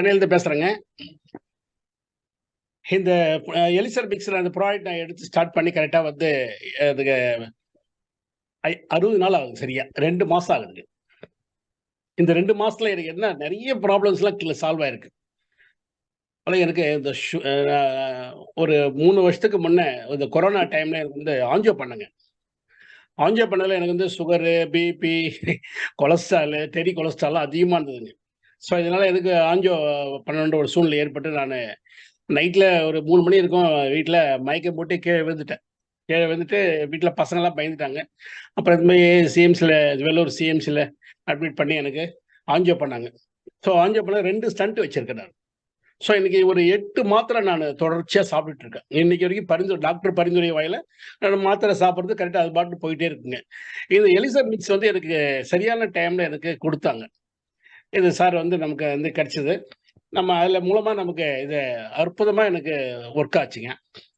சென்னையிலேருந்து பேசுகிறேங்க இந்த எலிசர் மிக்சர் அந்த ப்ராடக்ட் நான் எடுத்து ஸ்டார்ட் பண்ணி கரெக்டாக வந்து அதுக்கு ஐ- அறுபது நாள் ஆகுது சரியா. ரெண்டு மாதம் ஆகுதுங்க. இந்த ரெண்டு மாதத்தில் எனக்கு என்ன நிறைய ப்ராப்ளம்ஸ்லாம் சால்வ் ஆயிருக்கு. ஆனால் எனக்கு இந்த ஒரு மூணு வருஷத்துக்கு முன்னே இந்த கொரோனா டைமில் எனக்கு வந்து ஆஞ்சோ பண்ணுங்க. ஆஞ்சோ பண்ணதில் எனக்கு வந்து சுகரு பிபி கொலஸ்ட்ரால் டெரி கொலஸ்ட்ரால்லாம் அதிகமாக இருந்ததுங்க. ஸோ இதனால் எதுக்கு ஆஞ்சோ பண்ணணுன்ற ஒரு சூழ்நிலை ஏற்பட்டு நான் நைட்டில் ஒரு மூணு மணி இருக்கும் வீட்டில் மயக்கம் போட்டு கீழே விழுந்துட்டேன். கீழே விழுந்துட்டு வீட்டில் பசங்களாம் பயந்துட்டாங்க. அப்புறம் இது மாதிரி சிஎம்சியில் வெள்ளூர் சிஎம்சியில் அட்மிட் பண்ணி எனக்கு ஆஞ்சியோ பண்ணாங்க. ஸோ ஆஞ்சோ பண்ண ரெண்டு ஸ்டண்ட் வச்சிருக்கேன் நான். ஸோ இன்னைக்கு ஒரு எட்டு மாத்திரை நான் தொடர்ச்சியாக சாப்பிட்டுட்டு இருக்கேன். இன்னைக்கு வரைக்கும் பரிந்துரை டாக்டர் பரிந்துரை வாயில நான் மாத்திரை சாப்பிட்றது கரெக்டாக அது பாட்டு போயிட்டே இருக்குங்க. இந்த எலிசா மிக்ஸ் வந்து எனக்கு சரியான டைமில் எனக்கு கொடுத்தாங்க. இது சார் வந்து நமக்கு வந்து கிடைச்சிது. நம்ம அதில் மூலமாக நமக்கு இது அற்புதமாக எனக்கு ஒர்க் ஆச்சுங்க.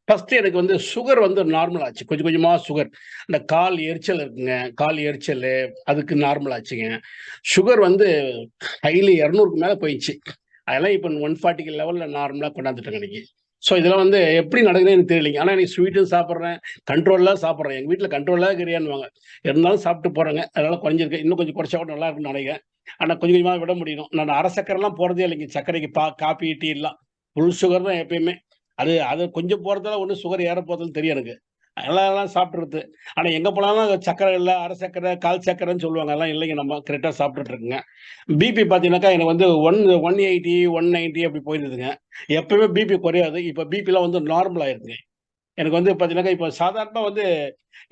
ஃபஸ்ட்டு எனக்கு வந்து சுகர் வந்து நார்மல் ஆச்சு. கொஞ்சம் கொஞ்சமாக சுகர் இந்த கால் எரிச்சல் இருக்குங்க. கால் எரிச்சல் அதுக்கு நார்மல் ஆச்சுங்க. சுகர் வந்து ஹைலி இரநூறுக்கு மேலே போயிடுச்சு. அதெல்லாம் இப்போ ஒன் ஃபார்ட்டிக்கு லெவலில் நார்மலாக கொண்டாந்துட்டேங்க இன்னைக்கு. ஸோ இதெல்லாம் வந்து எப்படி நடக்குதுன்னு எனக்கு தெரியலைங்க. ஆனால் எனக்கு ஸ்வீட்டும் சாப்பிட்றேன் கண்ட்ரோலாக சாப்பிட்றேன். எங்கள் வீட்டில் கண்ட்ரோலாக கிரியான்னுவாங்க. இருந்தாலும் சாப்பிட்டு போகிறேங்க அதனால குறைஞ்சிருக்கு. இன்னும் கொஞ்சம் குறைச்சா கூட நல்லா இருக்கும்னு நினைக்கிறேன். ஆனால் கொஞ்சம் கொஞ்சமாக விட முடியும் நான் அரை சக்கரைலாம் போகிறதே இல்லைங்க. சர்க்கரைக்கு பா காஃபி டீ எல்லாம். ஃபுல் சுகர் தான் எப்பயுமே. அது அது கொஞ்சம் போகிறதால ஒன்றும் சுகர் ஏற போகிறதுன்னு தெரியும் எனக்கு. அதெல்லாம் சாப்பிட்றது. ஆனால் எங்கே போனாலும் சக்கரை இல்லை அரை சக்கரை கால் சக்கரைன்னு சொல்லுவாங்க. அதெல்லாம் இல்லைங்க. நம்ம கரெக்டாக சாப்பிட்டுட்டு இருக்குங்க பிபி பார்த்தீங்கன்னாக்கா எனக்கு வந்து one one eighty one ninety அப்படி போயிருதுங்க. எப்பவுமே பிபி குறையாது. இப்போ பிபிலாம் வந்து நார்மல் ஆயிருக்குங்க எனக்கு வந்து பார்த்தீங்கன்னாக்கா இப்போ சாதாரணமாக வந்து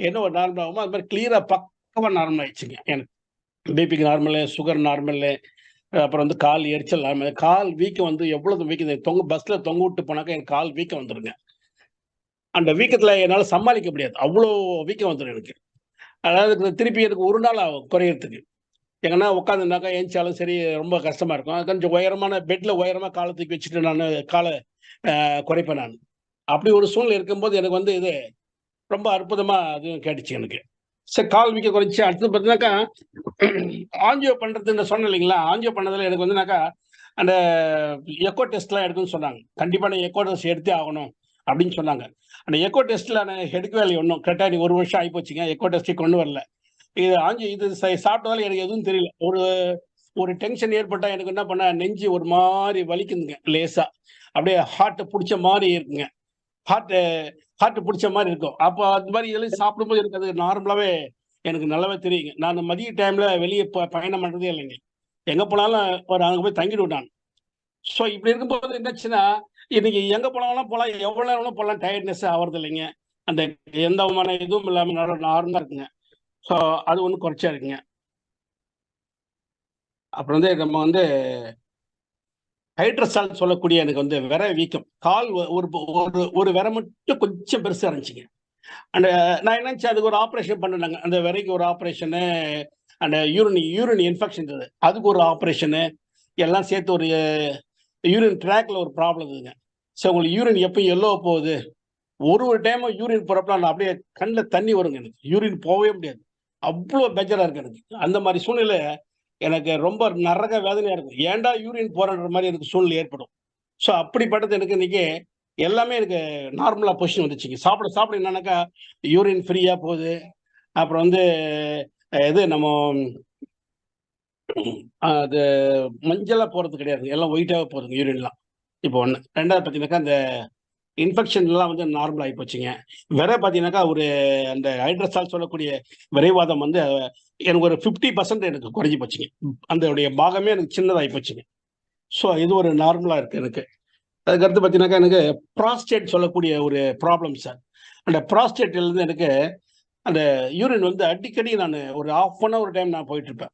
என்ன ஒரு நார்மல் ஆகுமோ அது மாதிரி கிளியராக பக்கமாக நார்மல் ஆயிடுச்சுங்க. எனக்கு பிபிக்கு நார்மலு சுகர் நார்மலு அப்புறம் வந்து கால் எரிச்சல் நார்மல் கால் வீக்கம் வந்து எவ்வளோ வீக்கம் தொங்க பஸ்ஸில் தொங்க விட்டு போனாக்கா எனக்கு கால் வீக்கம் வந்துருங்க. அந்த வீக்கத்தில் என்னால் சமாளிக்க முடியாது. அவ்வளோ வீக்கம் வந்துடும் எனக்கு. அதாவது திருப்பி எனக்கு ஒரு நாள் ஆகும் குறையறதுக்கு. எங்கன்னா உட்காந்துனாக்கா ஏஞ்சாலும் சரி ரொம்ப கஷ்டமாக இருக்கும். கொஞ்சம் உயரமான பெட்டில் உயரமாக காலை தூக்கி வச்சுட்டு நான் காலை குறைப்பேன் நான். அப்படி ஒரு சூழ்நிலை இருக்கும்போது எனக்கு வந்து இது ரொம்ப அற்புதமாக அதுவும் கேட்டுச்சு எனக்கு. சரி கால் வீக்க குறைச்சி அடுத்து பார்த்தீங்கன்னாக்கா ஆஞ்சியோ பண்ணுறதுன்னு சொன்னேன் இல்லைங்களா? ஆஞ்சியோ பண்ணதில் எனக்கு வந்துனாக்கா அந்த எக்கோ டெஸ்ட்லாம் எடுக்கணும்னு சொன்னாங்க. கண்டிப்பாக நான் எக்கோ டெஸ்ட் எடுத்தே ஆகணும் அப்படின்னு சொன்னாங்க. அந்த எக்கோ டெஸ்ட்டில் நான் எடுக்க வேலை ஒன்றும் கரெக்டாக நீ ஒரு வருஷம் ஆகிப்போச்சுங்க எக்கோ டெஸ்ட்டு கொண்டு வரல. இது ஆஞ்சி இது சாப்பிட்டதால எனக்கு எதுவும் தெரியல. ஒரு ஒரு டென்ஷன் ஏற்பட்டால் எனக்கு என்ன பண்ண நெஞ்சு ஒரு மாதிரி வலிக்குதுங்க லேசாக அப்படியே ஹார்ட்டை பிடிச்ச மாதிரி இருக்குங்க. ஹார்ட்டு ஹார்ட்டு பிடிச்ச மாதிரி இருக்கும். அப்போ அந்த மாதிரி இதெல்லாம் சாப்பிடும்போது எனக்கு அது நார்மலாகவே எனக்கு நல்லாவே தெரியுங்க. நான் மதிய டைமில் வெளியே ப- பயணம் பண்ணுறதே இல்லைங்க. எங்கே போனாலும் ஒரு அங்கே போய் தங்கிடுவேன் நான். ஸோ இப்படி இருக்கும்போது என்னாச்சுன்னா இன்னைக்கு எங்க போனாலும் போகலாம் எவ்வளோ நேரம் போகலாம் டயர்ட்னஸ் ஆகிறது இல்லைங்க. அந்த எந்த விதமான இதுவும் இல்லாமல் நல்லா நார்மலாக இருக்குங்க. ஸோ அது ஒன்றும் குறைச்சா இருக்குங்க. அப்புறம் வந்து நம்ம வந்து ஹைட்ரஸால் சொல்லக்கூடிய எனக்கு வந்து விர வீக்கம். கால் ஒரு ஒரு ஒரு விர மட்டும் கொஞ்சம் பெருசாக இருந்துச்சுங்க. அந்த நான் என்ன அதுக்கு ஒரு ஆப்ரேஷன் பண்ணினாங்க. அந்த விரைக்கு ஒரு ஆப்ரேஷனு அந்த யூரின் யூரின் இன்ஃபெக்ஷன் அதுக்கு ஒரு ஆப்ரேஷனு எல்லாம் சேர்த்து ஒரு யூரின் ட்ராக்ல ஒரு ப்ராப்ளம் இருக்குங்க ஸோ உங்களுக்கு யூரின் எப்போ எல்லோ போகுது? ஒரு ஒரு டைமும் யூரின் போகிறப்பலாம் நான் அப்படியே கண்ணில் தண்ணி வருங்க எனக்கு. யூரின் போகவே முடியாது. அவ்வளோ பெஜராக இருக்கு எனக்கு. அந்த மாதிரி சூழ்நிலை எனக்கு ரொம்ப நரக வேதனையாக இருக்கும். ஏன்டா யூரின் போகிறன்ற மாதிரி எனக்கு சூழ்நிலை ஏற்படும். ஸோ அப்படிப்பட்டது எனக்கு இன்னைக்கு எல்லாமே எனக்கு நார்மலாக பொசிஷன் வந்துச்சுங்க. சாப்பிட சாப்பிட என்னன்னாக்கா யூரின் ஃப்ரீயாக போகுது. அப்புறம் வந்து இது நம்ம அது மஞ்சளாக போகிறது கிடையாது. எல்லாம் ஒயிட்டாகவே போகுதுங்க யூரின்லாம் இப்போ ஒன்று ரெண்டாவது பார்த்தீங்கன்னாக்கா அந்த இன்ஃபெக்ஷன்லாம் வந்து நார்மல் ஆகி போச்சுங்க. வேற பார்த்தீங்கன்னாக்கா ஒரு அந்த ஹைட்ரஸால் சொல்லக்கூடிய விரைவாதம் வந்து எனக்கு ஒரு ஃபிஃப்டி பர்சன்ட் எனக்கு குறைஞ்சி போச்சுங்க. அந்த பாகமே எனக்கு சின்னதாகி போச்சுங்க. ஸோ இது ஒரு நார்மலாக இருக்குது எனக்கு. அதுக்கடுத்து பார்த்தீங்கன்னாக்கா எனக்கு ப்ராஸ்டேட் சொல்லக்கூடிய ஒரு ப்ராப்ளம் சார் அந்த ப்ராஸ்டேட்லேருந்து எனக்கு அந்த யூரின் வந்து அடிக்கடி நான் ஒரு ஆஃப் அன் ஹவர் டைம் நான் போயிட்டு இருப்பேன்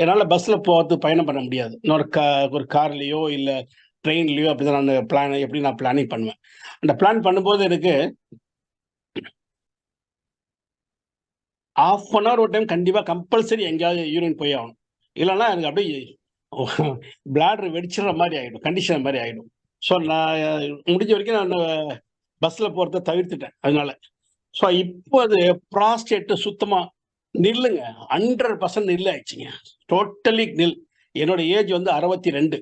என்னால் பஸ்ஸில் போகிறது பயணம் பண்ண முடியாது. இன்னொரு கா ஒரு கார்லேயோ இல்லை ட்ரெயின்லேயோ அப்படி தான் நான் பிளான் எப்படி நான் பிளானிங் பண்ணுவேன். அந்த பிளான் பண்ணும்போது எனக்கு ஆஃப் அன் ஹவர் ஒரு டைம் கண்டிப்பாக கம்பல்சரி எங்கேயாவது யூரின் போய் ஆகணும். இல்லைன்னா எனக்கு அப்படியே பிளாடர் வெடிச்சிடுற மாதிரி ஆகிடும் கண்டிஷன் மாதிரி ஆகிடும் ஸோ நான் முடிஞ்ச வரைக்கும் நான் பஸ்ஸில் போகிறத தவிர்த்துட்டேன் அதனால. ஸோ இப்போ அது ப்ராஸ்டேட்டு சுத்தமாக நில்லுங்க. ஹண்ட்ரட் பர்சன்ட் நில் ஆயிடுச்சுங்க. டோட்டலி நில். என்னோட ஏஜ் வந்து அறுபத்தி ரெண்டு.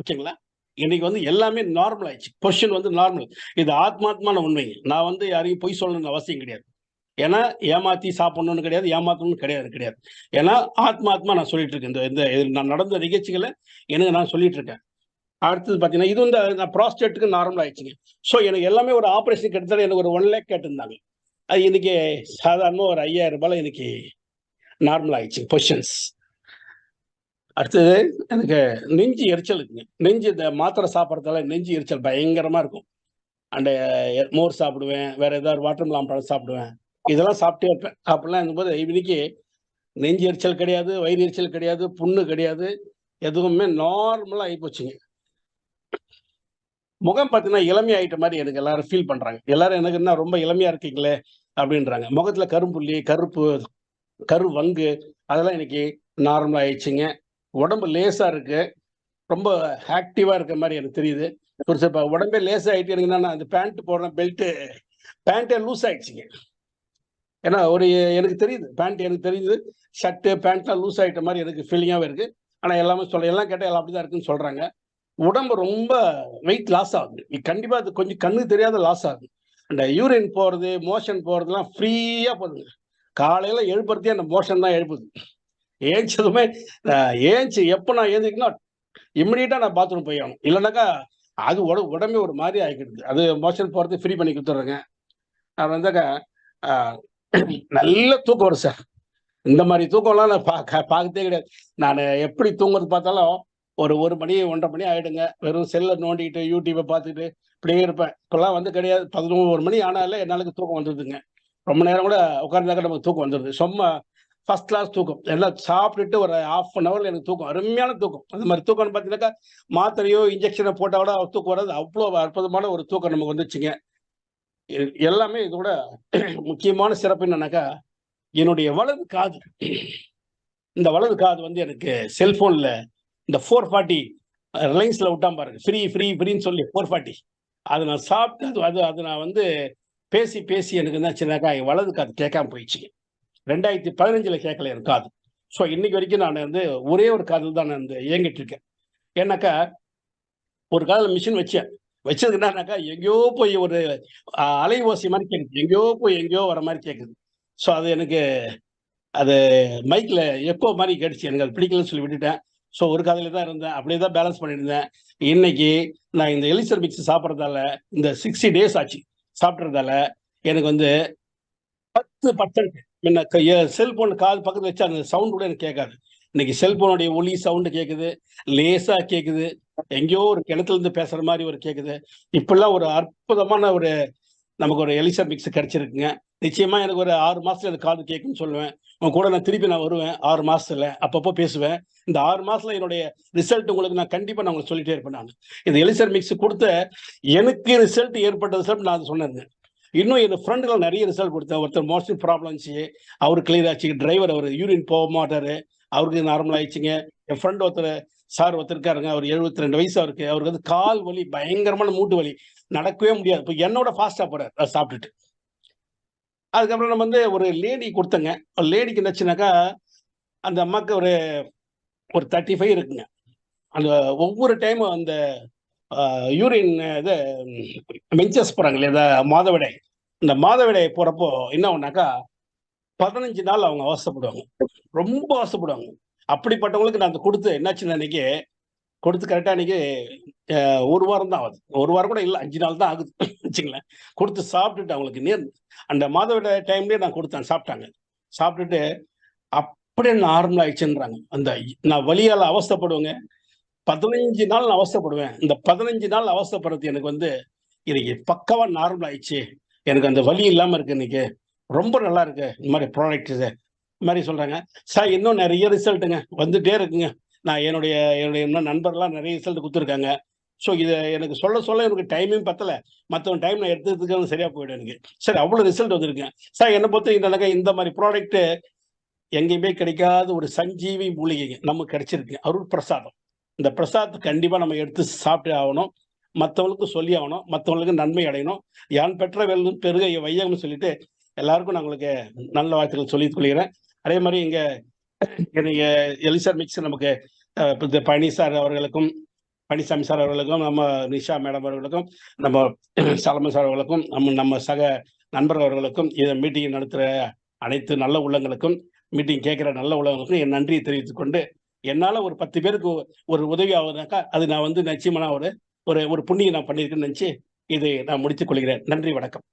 ஓகேங்களா? இன்னைக்கு வந்து எல்லாமே நார்மல் ஆயிடுச்சு. பொசிஷன் வந்து நார்மல் இது ஆத்மாத்மான உண்மை. நான் வந்து யாரையும் பொய் சொல்லணும்னு அவசியம் கிடையாது. ஏன்னா ஏமாத்தி சாப்பிடணும்னு கிடையாது ஏமாத்தணும்னு கிடையாது கிடையாது. ஏன்னா ஆத்மாத்மா நான் சொல்லிட்டு இருக்கேன். இந்த இந்த இது நான் நடந்த நிகழ்ச்சிகளை எனக்கு நான் சொல்லிட்டு இருக்கேன். அடுத்தது பார்த்தீங்கன்னா இது வந்து ப்ராஸ்டேட்டுக்கு நார்மல் ஆயிடுச்சுங்க. ஸோ எனக்கு எல்லாமே ஒரு ஆப்ரேஷன் கிட்டத்தட்ட எனக்கு ஒரு ஒன் லேக் கேட்டிருந்தாங்க. அது இன்னைக்கு சாதாரணமாக ஒரு ஐயாயிரம் ரூபாயில் இன்னைக்கு நார்மல் ஆயிடுச்சு பொசிஷன்ஸ் அடுத்தது எனக்கு நெஞ்சு எரிச்சல் இருக்குங்க நெஞ்சு இந்த மாத்திரை சாப்பிட்றதால நெஞ்சு எரிச்சல் பயங்கரமாக இருக்கும். அண்ட் மோர் சாப்பிடுவேன் வேற ஏதாவது வாட்டர் மிலாம் பழம் சாப்பிடுவேன். இதெல்லாம் சாப்பிட்டே இருப்பேன். அப்படிலாம் இருக்கும்போது இன்னைக்கு நெஞ்சு எரிச்சல் கிடையாது வயிறு எரிச்சல் கிடையாது புண்ணு கிடையாது எதுவுமே நார்மலாக ஆகிப்போச்சுங்க முகம் பார்த்தீங்கன்னா இளமையாயிட்ட மாதிரி எனக்கு எல்லாரும் ஃபீல் பண்றாங்க. எல்லாரும் எனக்கு என்ன ரொம்ப இளமையா இருக்கீங்களே அப்படின்றாங்க. முகத்துல கரும்புள்ளி கருப்பு கரு வங்கு அதெல்லாம் இன்னைக்கு நார்மல் ஆயிடுச்சுங்க. உடம்பு லேசா இருக்கு. ரொம்ப ஆக்டிவா இருக்க மாதிரி எனக்கு தெரியுது. ஒரு சில உடம்பே லேசா ஆயிட்டு எனக்கு என்னன்னா அந்த பேண்ட் போடுற பெல்ட்டு பேண்ட்டே லூஸ் ஆயிடுச்சுங்க. ஏன்னா ஒரு எனக்கு தெரியுது பேண்ட் எனக்கு தெரியுது. ஷர்ட்டு பேண்ட்லாம் லூஸ் ஆகிட்ட மாதிரி எனக்கு ஃபீலிங்காகவே இருக்கு. ஆனால் எல்லாமே சொல்ல எல்லாம் கேட்டால் எல்லாம் அப்படி தான் இருக்குன்னு சொல்றாங்க. உடம்பு ரொம்ப வெயிட் லாஸ் ஆகுது. கண்டிப்பாக அது கொஞ்சம் கண்ணுக்கு தெரியாத லாஸ் ஆகுது. அந்த யூரின் போகிறது மோஷன் போகிறதுலாம் ஃப்ரீயாக போகுதுங்க காலையில் எழுப்புறதே அந்த மோஷன் தான் எழுப்புது. ஏஞ்சதுமே ஏஞ்சி எப்போ நான் ஏந்திக்கணும் இம்மிடியட்டாக நான் பாத்ரூம் போய் ஆகணும். இல்லைனாக்கா அது உட உடம்பே ஒரு மாதிரி ஆகிக்கிடுது அது மோஷன் போகிறது ஃப்ரீ பண்ணி கொடுத்துட்றேங்க. நான் வந்தாக்கா நல்ல தூக்கம் வரும் சார். இந்த மாதிரி தூக்கம்லாம் நான் பா பார்க்கதே கிடையாது. நான் எப்படி தூங்குறது பார்த்தாலும் ஒரு ஒரு மணி ஒன்றரை மணி ஆயிடுங்க. வெறும் செல்லை நோண்டிட்டு யூடியூப்பை பார்த்துட்டு இப்படியே இருப்பேன். இப்போல்லாம் வந்து கிடையாது. பதினோரு மணி ஆனாலே என்னாலுக்கு தூக்கம் வந்துடுதுங்க ரொம்ப நேரம் கூட உட்கார்ந்தாக்க நமக்கு தூக்கம் வந்துடுது சும்மா ஃபர்ஸ்ட் கிளாஸ் தூக்கம். எல்லாம் சாப்பிட்டுட்டு ஒரு ஹாஃப் அன் ஹவர்ல எனக்கு தூக்கம். அருமையான தூக்கம். அந்த மாதிரி தூக்கம்னு பார்த்தீங்கன்னாக்கா மாத்திரையோ இன்ஜெக்ஷனை போட்டால் கூட தூக்கம் வராது. அவ்வளோ அற்புதமான ஒரு தூக்கம் நமக்கு வந்துச்சுங்க. எல்லாமே இதோட முக்கியமான சிறப்பு என்னன்னாக்கா என்னுடைய வலது காது. இந்த வலது காது வந்து எனக்கு செல்போன்ல இந்த ஃபோர் ஃபார்ட்டி ரிலையன்ஸில் விட்டான் பாருங்க. ஃப்ரீ ஃப்ரீ ஃப்ரீன்னு சொல்லி ஃபோர் ஃபார்ட்டி அதை நான் சாப்பிட்டு அது அது அது நான் வந்து பேசி பேசி எனக்கு என்னாச்சுனாக்கா என் வலது காது கேட்காம போயிடுச்சு. ரெண்டாயிரத்தி பதினஞ்சில் கேட்கல எனக்கு காது. ஸோ இன்னைக்கு வரைக்கும் நான் வந்து ஒரே ஒரு காதில் தான் நான் வந்து இயங்கிட்டு இருக்கேன். ஏன்னாக்கா ஒரு காதில் மிஷின் வச்சேன். வச்சது என்னன்னாக்கா எங்கேயோ போய் ஒரு அலை ஓசி மாதிரி கேட்குது எங்கேயோ போய் எங்கேயோ வர மாதிரி கேட்குது ஸோ அது எனக்கு அது மைக்கில் எப்போ மாதிரி கேட்டுச்சு. எனக்கு அது பிடிக்கலன்னு சொல்லி விட்டுட்டேன். ஸோ ஒரு கதையில தான் இருந்தேன். அப்படியே தான் பேலன்ஸ் பண்ணியிருந்தேன். இன்னைக்கு நான் இந்த எலிசர் மிக்ஸ் சாப்பிட்றதால இந்த சிக்ஸ்டி டேஸ் ஆச்சு. சாப்பிட்றதால எனக்கு வந்து பத்து பர்சன்ட் முன்ன செல்போன் காது பக்கத்தில் வச்சு அந்த சவுண்ட் கூட எனக்கு கேட்காது. இன்னைக்கு செல்போனுடைய ஒலி சவுண்டு கேட்குது. லேசாக கேட்குது. எங்கேயோ ஒரு கிணத்துலேருந்து பேசுகிற மாதிரி ஒரு கேட்குது. இப்படிலாம் ஒரு அற்புதமான ஒரு நமக்கு ஒரு எலிசர் மிக்ஸ் கிடைச்சிருக்குங்க. நிச்சயமா எனக்கு ஒரு ஆறு மாசத்துல அது காது கேட்குன்னு சொல்லுவேன். உன் கூட நான் திருப்பி நான் வருவேன் ஆறு மாசத்துல. அப்பப்போ பேசுவேன். இந்த ஆறு மாசத்துல என்னுடைய ரிசல்ட் உங்களுக்கு நான் கண்டிப்பா நான் உங்களுக்கு சொல்லிட்டே இருப்பேன் நான். இந்த எலிசர் மிக்ஸ் கொடுத்த எனக்கு ரிசல்ட் ஏற்பட்ட ரிசல்ட் நான் சொன்னேன் இன்னும் என் ஃப்ரெண்டுகள் நிறைய ரிசல்ட் கொடுத்தேன். ஒருத்தர் மோஷன் ப்ராப்ளம்ஸ் அவர் கிளியர் ஆச்சு டிரைவர் அவர் யூரின் போக மாட்டாரு. அவருக்கு நார்மல் ஆயிடுச்சுங்க. என் ஃப்ரெண்ட் ஒருத்தர் சார் ஒருத்தர் இருக்காருங்க. அவர் எழுபத்தி ரெண்டு வயசு அவருக்கு. அவருக்கு வந்து கால் வலி பயங்கரமான மூட்டு வலி. நடக்கவே முடியாது. இப்போ என்னோட ஃபாஸ்டா போறாரு. அதை சாப்பிட்டுட்டு. அதுக்கப்புறம் நம்ம வந்து ஒரு லேடி கொடுத்தங்க. ஒரு லேடிக்கு என்னாச்சுனாக்கா அந்த அம்மாவுக்கு ஒரு ஒரு தேர்ட்டி ஃபைவ் இருக்குங்க. அந்த ஒவ்வொரு டைமும் அந்த யூரின் இது மென்சஸ் போகிறாங்க இல்லையா மாதவிடை இந்த மாதவிடை போகிறப்போ என்ன ஒன்னாக்கா பதினஞ்சு நாள் அவங்க அவசப்படுவாங்க ரொம்ப அவசப்படுவாங்க அப்படிப்பட்டவங்களுக்கு நான் கொடுத்து என்னாச்சுன்னு அன்னைக்கு கொடுத்து கரெக்டாக அன்னைக்கு ஒரு வாரம் தான் ஆகுது. ஒரு வாரம் கூட இல்லை அஞ்சு நாள் தான் ஆகுது. வச்சுங்களேன் கொடுத்து சாப்பிட்டுட்டு அவங்களுக்கு நேர் அந்த மாதவிட டைம்லேயே நான் கொடுத்தேன் சாப்பிட்டாங்க. சாப்பிட்டுட்டு அப்படியே நார்மல் ஆயிடுச்சுன்றாங்க. அந்த நான் வழியால் அவஸ்தப்படுவேங்க. பதினஞ்சு நாள் நான் அவஸ்தப்படுவேன். இந்த பதினஞ்சு நாள் அவஸ்தப்படுறது எனக்கு வந்து இன்னைக்கு பக்கவாக நார்மல் ஆயிடுச்சு. எனக்கு அந்த வலி இல்லாமல் இருக்கு இன்னைக்கு. ரொம்ப நல்லா இருக்கு. இந்த மாதிரி ப்ராடக்ட் இது. மாதிரி சொல்கிறாங்க சார் இன்னும் நிறைய ரிசல்ட்டுங்க வந்துட்டே இருக்குங்க. நான் என்னுடைய என்னுடைய இன்னும் நண்பர்லாம் நிறைய ரிசல்ட் கொடுத்துருக்காங்க. ஸோ இதை எனக்கு சொல்ல சொல்ல எனக்கு டைமும் பத்தல. மற்றவங்க டைம் நான் எடுத்ததுக்கு சரியா போயிடும் எனக்கு. சரி அவ்வளோ ரிசல்ட் வந்திருக்கேன். சார் என்னை பொறுத்த இந்த மாதிரி ப்ராடக்ட்டு எங்கேயுமே கிடைக்காத ஒரு சஞ்சீவி மூலிகை நமக்கு கிடைச்சிருக்கு. அருள் பிரசாதம். இந்த பிரசாதத்தை கண்டிப்பாக நம்ம எடுத்து சாப்பிட்டு ஆகணும். மற்றவங்களுக்கு சொல்லி ஆகணும். மற்றவங்களுக்கு நன்மை அடையணும். யான் பெற்ற வெல்லும் பெருக வையகம்னு சொல்லிட்டு எல்லாருக்கும் நான் உங்களுக்கு நல்ல வார்த்தைகள் சொல்லி கொள்கிறேன். அதே மாதிரி இங்கே எலிசர் மிக்ஸ் நமக்கு பழனி சார் அவர்களுக்கும் பழனிசாமி சார் அவர்களுக்கும் நம்ம நிஷா மேடம் அவர்களுக்கும் நம்ம சலமன் சார் அவர்களுக்கும் நம்ம நம்ம சக நண்பர் அவர்களுக்கும் இதை மீட்டிங் நடத்துகிற அனைத்து நல்ல உள்ளங்களுக்கும் மீட்டிங் கேட்குற நல்ல உள்ளவங்களுக்கும் என் நன்றியை தெரிவித்துக் கொண்டு என்னால் ஒரு பத்து பேருக்கு ஒரு உதவி ஆகுதுனாக்கா அது நான் வந்து நிச்சயமான ஒரு ஒரு ஒரு புண்ணியம் நான் பண்ணியிருக்கேன்னு நினச்சி இதை நான் முடித்துக் கொள்கிறேன். நன்றி வணக்கம்.